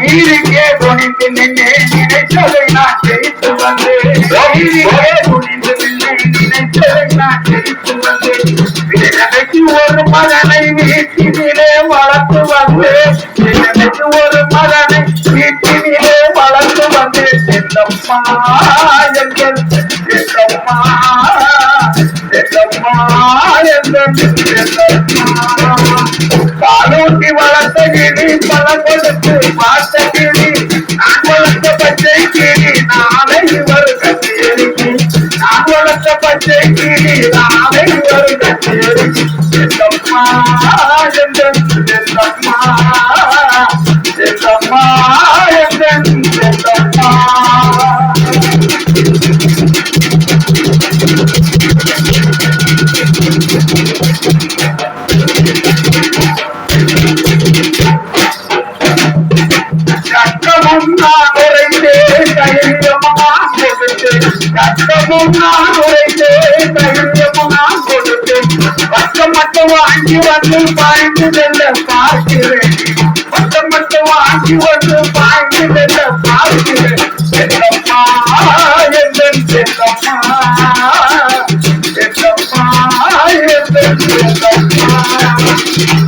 நீருக்கே துணிந்து நின்று நினைச்சதை நான் ஜெயித்து வந்தேன் நீருக்கே துணிந்து நின்று நினைச்சதை நான் ஜெயித்து வந்தேன் விடுதலைக்கு ஒரு மகனை வீட்டினிலே வளர்த்து வந்து. விடுதலைக்கு ஒரு மகனை வீட்டினிலே வளர்த்து வந்து. செல்லம்மா எங்கள் செல்லம்மா செல்லம்மா எங்கள் செல்லம்மா பல கொடுத்து பார்த்த கிளி நான் வளர்த்த பச்சை கிளி நாளை ஒரு கச்சேரிக்கு நான் வளர்த்த பச்சை கிளி நாளை ஒரு கச்சேரிக்கு செல்லம்மா எங்கள் செல்லம்மா செல்லம்மா எங்கள் செல்லம்மா கட்டமும் கட்டமும் நான் உரைத்தேன் தைரியமா கொடுத்தேன் மட்டும் வாங்கி வந்து பாய்ந்து செல்ல பார்க்கிறேன் பக்கம் மட்டும் வாங்கி வந்து பாய்ந்து செல்ல பார்க்கிறேன் செல்லம்மா எங்கள் செல்லம்மா செல்லம்மா எங்கள் செல்லம்மா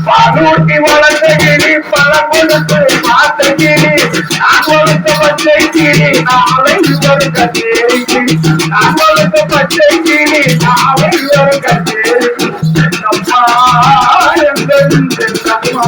பாலூட்டி வளர்ந்த கிளி பல கொடுத்து பார்த்த கிளி நான் கொடுத்த பச்சை கிளி நாளை ஒரு கச்சேரிக்கு அவளுக்கு பச்சை கிளி நாளை கட்டு கச்சேரிக்கு செல்லம்மா எங்கள் செல்லம்மா